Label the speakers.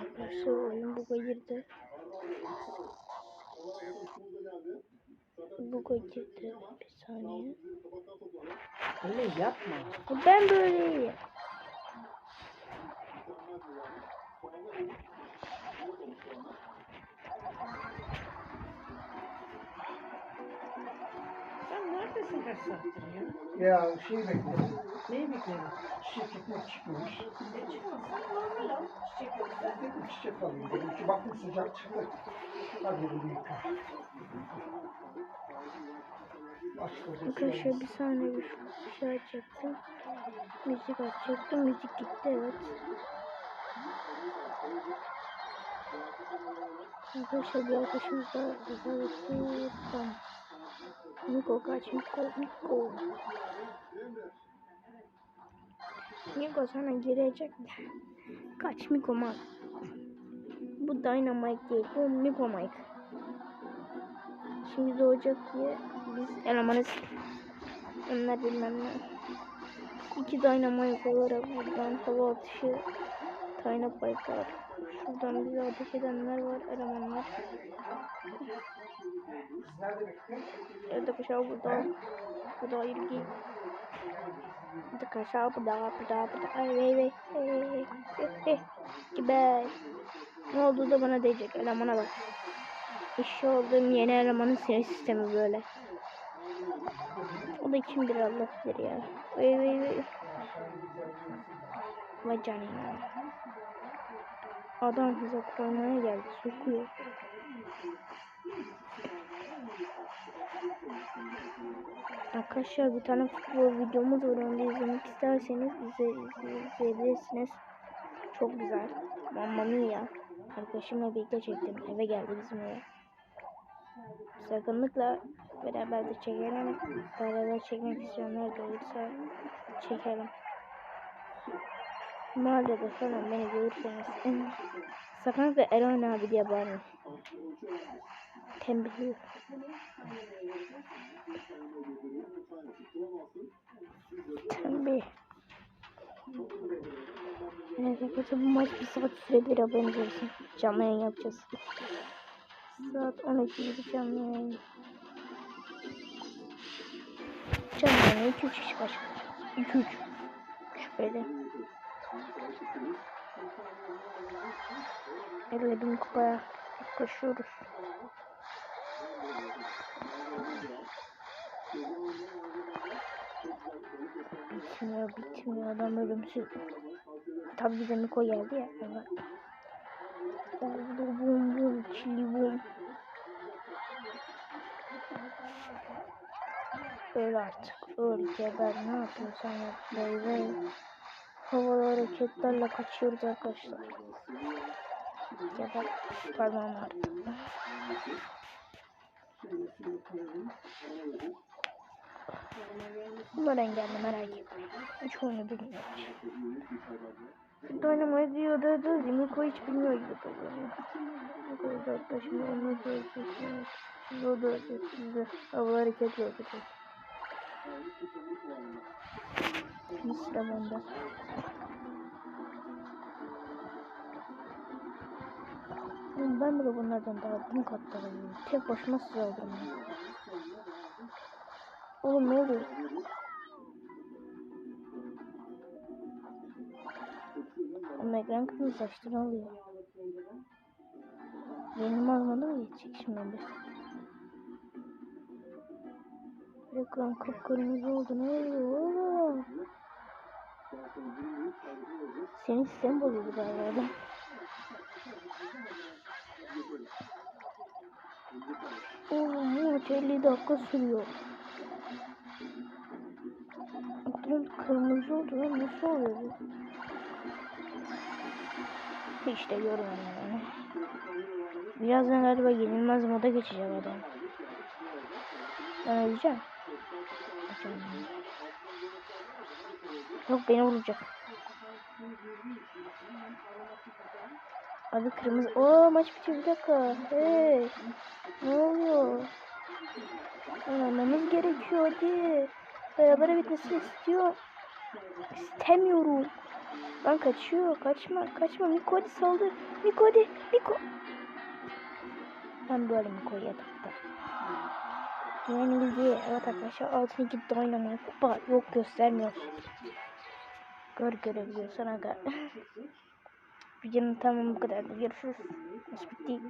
Speaker 1: Arkadaşlar oyun buga girdi. Buga girdi. Bir saniye.
Speaker 2: Öyle yapma.
Speaker 1: Ben böyleyim.
Speaker 2: Neredesin kaç saattir ya?
Speaker 3: Ya şey bekliyorum.
Speaker 2: Neyi bekliyorsun?
Speaker 3: Çiçek ekmek çıkmış.
Speaker 2: Ne çıkmazsan normal al. Çiçek yoksa.
Speaker 3: Dedim çiçek alayım dedim ki baktım sıcak çıktı. Hadi dedim bir yıka.
Speaker 1: Arkadaşlar bir saniye bir bir şey açacaktım. Müzik açacaktım. Müzik gitti evet. Arkadaşlar bir arkadaşımız da vefat etti. Niko kaç Niko Niko. Niko sana girecek. Kaç Niko man. Bu Dynamite değil. Bu Niko Mike. Şimdi doğacak diye biz elemanız. Onlar bilmem ne. İki Dynamite olarak buradan hava atışı Dynamite var. Şuradan bize ateş edenler var, elemanlar. Evet arkadaşlar burada. Burada ilgi. Arkadaşlar burada, burada, burada. Ay vey vey. Gibi. Ne oldu da bana diyecek elemana bak. İşte olduğum yeni elemanın sinir sistemi böyle. O da kimdir Allah bilir ya. Vey vey vey. Vay canına. Adam bize kurmaya geldi. Sokuyor. Arkadaşlar bir tane futbol videomuz var onu izlemek isterseniz izle- izleyebilirsiniz. Çok güzel. Mamma mia. Arkadaşımla birlikte çektim. Eve geldi bizim eve. Sakınlıkla beraber de çekelim. Beraber çekmek isteyenler de olursa çekelim. Mahallede falan beni görürseniz sakınlıkla Erhan abi diye bağırın. Tembihliyor. Tembih. Neyse kötü bu maç bir saat sürebilir haberiniz olsun. Canlı yayın yapacağız. Saat 12 gibi canlı yayın. Canlı yayın 2-3 kişi kaç 2-3 şüpheli. 50 bin kupaya koşuyoruz. Bitmiyor bitmiyor adam ölümsüz. Tabi bize Miko geldi ya. Evet. Oldu bum bum çili bum. Öl artık. Öl geber ne yapıyorsan yap. Bey bey. Havalı hareketlerle kaçıyoruz arkadaşlar. Geber. Parmağım ağrıdı. Bunlar engelli merak etmeyin. Hiç oyunu bilmiyor. Dynamite diyor da da Miko hiç bilmiyor gibi davranıyor. Miko da şimdi onu söyleyeceksiniz. Şimdi o da şimdi hava hareketli yapacak. Şimdi sıra bende. Ben bile bunlardan daha bin kat daha iyiyim. Tek başıma size aldım. Oğlum ne oluyor? Ama ekran kırmızı saçtı ne oluyor? Benim almadı mı geçecek şimdi bir? Ekran kıpkırmızı oldu ne oluyor? Senin sistem bozuldu galiba maç 50 dakika sürüyor. Ekran kırmızı oldu lan nasıl oluyor bu? Hiç de görmedim yani. Birazdan galiba yenilmez moda geçecek adam. Ben öleceğim. Öleceğim. Yok beni vuracak. Abi kırmızı. Oo maç bitiyor bir dakika. Hey. Ne oluyor? Oynamamız gerekiyor hadi. Beraber bitmesini istiyor. İstemiyorum. Lan kaçıyor. Kaçma. Kaçma. Miko hadi saldır. Miko. Ben böyle Miko'yu yatakta. Yenildi. Evet arkadaşlar altın iki dynamite kupa yok göstermiyor. Gör görebiliyorsan aga. Videonun tamamı bu kadar. Görüşürüz. Maç bitti.